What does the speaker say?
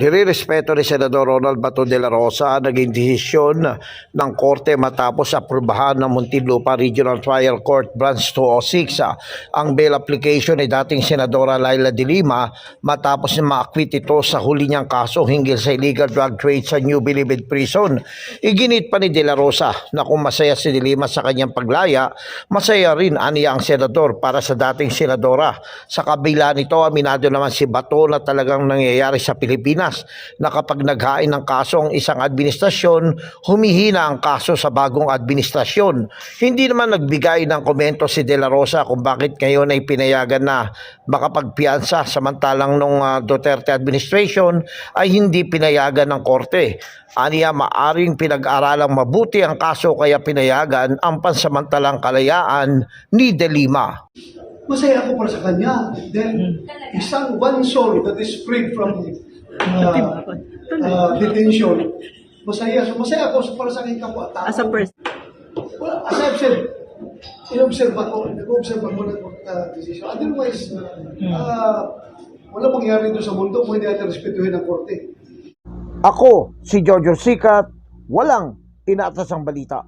Nirirespeto ni Senador Ronald Bato de la Rosa ang naging desisyon ng Korte matapos aprubahan ng Muntinlupa Regional Trial Court Branch 206 ah, ang bail application ni dating Senadora Laila de Lima matapos na ma-acquit ito sa huli niyang kaso hinggil sa illegal drug trade sa New Bilibid Prison. Iginit pa ni de la Rosa na kung masaya si de Lima sa kanyang paglaya, masaya rin aniya ang senador para sa dating senadora. Sa kabila nito, aminado naman si Bato na talagang nangyayari sa Pilipinas na kapag naghain ng kaso ang isang administrasyon, humihina ang kaso sa bagong administrasyon. Hindi naman nagbigay ng komento si De La Rosa kung bakit ngayon ay pinayagan na makapagpiansa samantalang nung ah, Duterte administration ay hindi pinayagan ng korte. Aniya maaring pinag-aralang mabuti ang kaso kaya pinayagan ang pansamantalang kalayaan ni De Lima. Masaya ako para sa kanya. Then, isang one soul that is freed from uh, uh, detention. Masaya. So, masaya ako para sa aking kapwa-tao. As a person. Well, as I've said, in-observe ako, nag-observe ako ng uh, decision. Otherwise, uh, wala mangyari doon sa mundo kung hindi natin respetuhin ang korte. Ako, si Jojo Sikat, walang inaatasang balita.